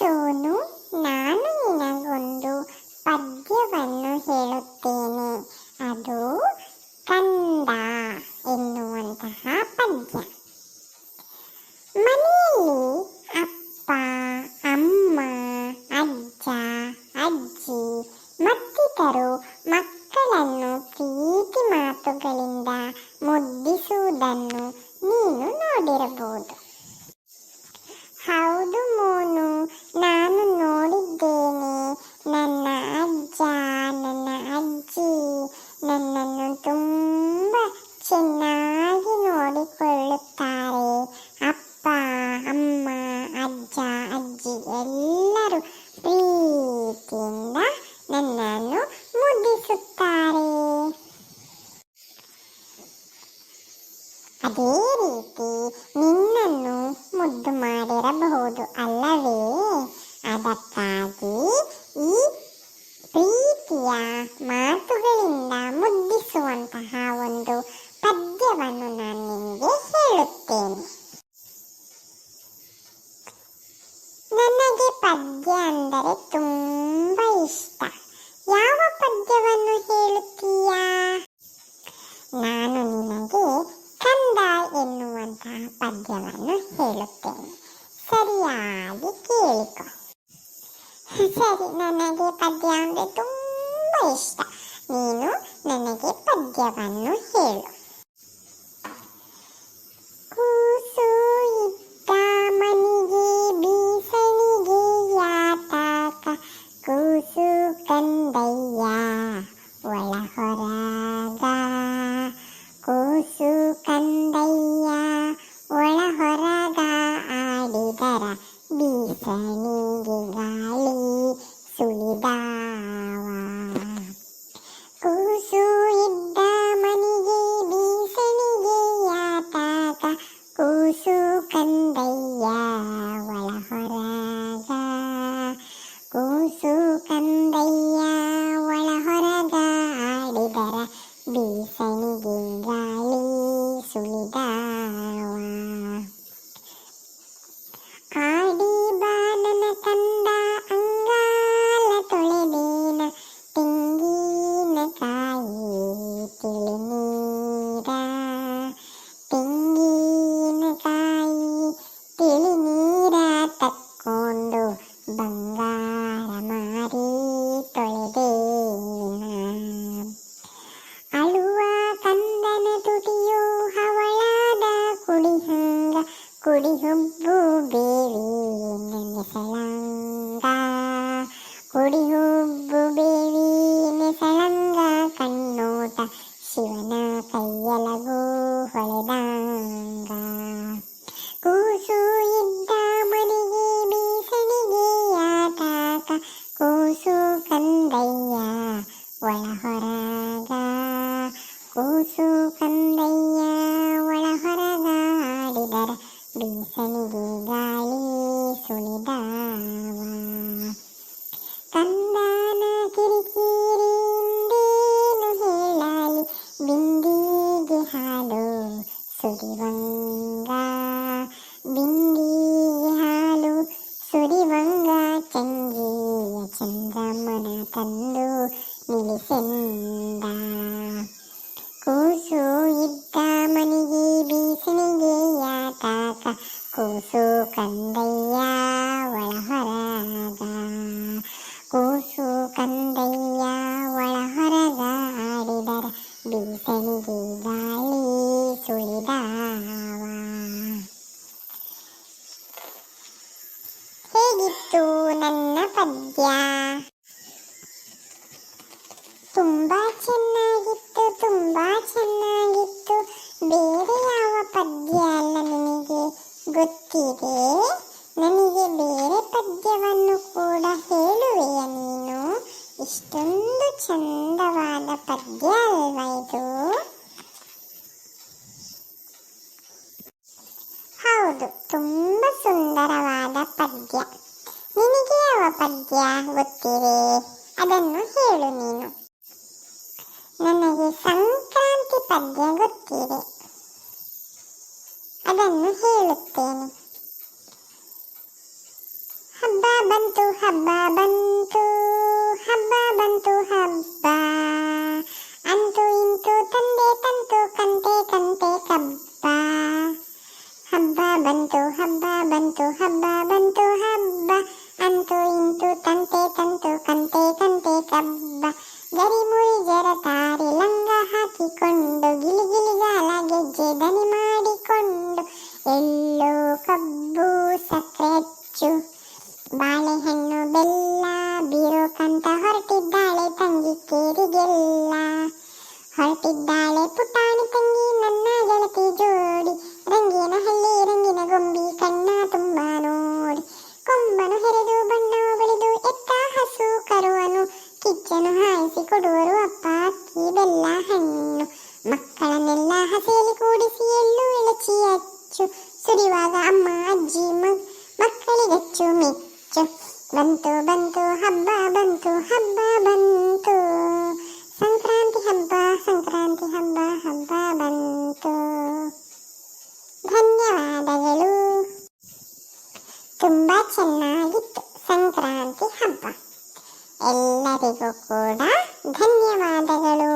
ಸೋನು ನಾನು ನಿನಗೊಂದು ಪದ್ಯವನ್ನು ಹೇಳುತ್ತೇನೆ ಅದು ಕಂದ ಎನ್ನುವಂತಹ ಪದ್ಯ ಮನೆಯಲ್ಲಿ ಅಪ್ಪ ಅಮ್ಮ ಅಜ್ಜ ಅಜ್ಜಿ ಮತ್ತಿತರು ಮಕ್ಕಳನ್ನು ಪ್ರೀತಿ ಮಾತುಗಳಿಂದ ಮುದ್ದಿಸುವುದನ್ನು ನನಗೆ ಪದ್ಯ ಅಂದರೆ ತುಂಬಾ ಇಷ್ಟ. ಯಾವ ಪದ್ಯವನ್ನು ಹೇಳುತ್ತೀಯಾ? ನಾನು ನಿನಗೆ ಕಂದ ಎನ್ನುವಂತಹ ಪದ್ಯವನ್ನು ಹೇಳುತ್ತೇನೆ. ಸರಿಯಾಗಿ ಕೇಳಿಕೊ. ಸರಿ, ನನಗೆ ಪದ್ಯ ಅಂದರೆ ತುಂಬ ಇಷ್ಟ. ನೀನು ನನಗೆ ಪದ್ಯವನ್ನು ಹೇಳು. ಕಂದಯ್ಯ ಒಳ ಹೊರಗ ಕೂಸು ಕಂದಯ್ಯ ಒಳ ಹೊರಗ ಆಡಿದರ ಬೀಸಣಿಗೆ ಗಾಳಿ ಸುಳಿದಾವ. ಕೂಸು ಇದ್ದ ಮನಿಗೆ ಬೀಸಣಿಗೆ ಯಾತಾಕ ಕೂಸು ಕಂದಯ್ಯ ಒಳ ಹೊರಗ ಬೀಸಣಿಗೆ ಬೀಸಣಿಗೆ ಗಾಳಿ ಸುಳಿದಾವ ಕಂದನ ಕಿರಿಕಿರಿಯಿಂದೇನು ಹೇಳಲಿ. ಬಿಂದಿಗೆ ಹಾಲು ಸುರಿವಂಗ. ಬಿಂದಿಗೆ ಹಾಲು ಸುರಿವಂಗ. ಚಂಗಿಯ ಚಂದ್ರಮ್ಮನ ತಂದು ನಿಲ್ಲಿಸೆಂದ. ಕೂಸು ಕಂದಯ್ಯ ಒಳ ಹೊರಗ ಕೂಸು ಕಂದಯ್ಯ ಒಳ ಹೊರಗ ಆಡಿದರ ಬೀಸಣಿಗೆ ಗಾಳಿ ಸುಳಿದಾವ ಹೇಗಿತ್ತು ನನ್ನ ಪದ್ಯ ತುಂಬಾ ಚೆನ್ನಾಗಿತ್ತು ತುಂಬಾ ಚೆನ್ನಾಗಿತ್ತು ಬೇರೆ ಯಾವ ಪದ್ಯ ಅಲ್ಲ ನಿನಗೆ ಗೊತ್ತಿದೆ ನನಗೆ ಬೇರೆ ಪದ್ಯವನ್ನು ಕೂಡ ಹೇಳುವೆಯ ನೀನು? ಇಷ್ಟೊಂದು ಚಂದವಾದ ಪದ್ಯ ಅಲ್ವಾ ಇದು? ಹೌದು, ತುಂಬ ಸುಂದರವಾದ ಪದ್ಯ. ನಿನಗೆ ಯಾವ ಪದ್ಯ ಗೊತ್ತಿದೆ? ಅದನ್ನು ಹೇಳು ನೀನು. ನನಗೆ ಸಂಕ್ರಾಂತಿ ಪದ್ಯ ಗೊತ್ತಿದೆ. ಅದನ್ನು ಹೇಳುತ್ತೇನೆ. ಹಬ್ಬ ಬಂತು ಹಬ್ಬ ಬಂತು ಹಬ್ಬ ಬಂತು ಹಬ್ಬ ಅಂತೂ ಇಂತೂ ತಂದೆ ತಂತು ಕಂತೆ ಕಂತೆ ಕಬ್ಬ ಹಬ್ಬ ಬಂತು ಹಬ್ಬ ಬಂತು ಹಬ್ಬ ಬಂತು ಹಬ್ಬ ಅಂತೂ ಇಂತೂ ತಂತೆ ತಂತು ಕಂತೆ ಕಂತೆ ಕಬ್ಬ ಗರಿ ಮುರಿ ಜರ ತಾರೆ ಲಂಗ ಹಾಕಿಕೊಂಡು ಗಿಲಿ ಗಿಲಿಗಾಲ ಗೆಜ್ಜೆ ದನಿ ಕೇರಿಗೆಲ್ಲ ಹೊರಟಿದ್ದಾಳೆ ಪುಟಾಣಿ ತಂಗಿ, ನನ್ನ ಗೆಳತಿ ಜೋಡಿ. ರಂಗಿನ ಹಳ್ಳಿ, ರಂಗಿನ ಗೊಂಬಿ ಕಣ್ಣ ತುಂಬ ನೋಡಿ. ಕೊಂಬನು ಹೆರೆದು, ಬಣ್ಣ ಬೆಳೆದು, ಎತ್ತ ಹಸು ಕರುವನು. ಕಿಚ್ಚನು ಹಾಯಿಸಿ ಕೊಡುವರು ಅಪ್ಪ ಅಕ್ಕಿ ಬೆಲ್ಲ, ಹಣ್ಣು. ಮಕ್ಕಳನ್ನೆಲ್ಲ ಹಸೆಯಲ್ಲಿ ಕೂಡಿಸಿ ಎಳ್ಳು ಎಳಚಿ ಅಚ್ಚು. ಸುರಿವಾಗ ಅಮ್ಮ, ಅಜ್ಜಿ ಮಕ್ಕಳಿಗಚ್ಚು ಮೆಚ್ಚು. ಬಂತು ಬಂತು, ಹಬ್ಬ ಬಂತು ಹಬ್ಬ ಬಂತು. ಸಂಕ್ರಾಂತಿ ಹಬ್ಬ ಸಂಕ್ರಾಂತಿ ಹಬ್ಬ ಹಬ್ಬ ಬಂತು. ಧನ್ಯವಾದಗಳು. ತುಂಬ ಚೆನ್ನಾಗಿತ್ತು ಸಂಕ್ರಾಂತಿ ಹಬ್ಬ. ಎಲ್ಲರಿಗೂ ಕೂಡ ಧನ್ಯವಾದಗಳು.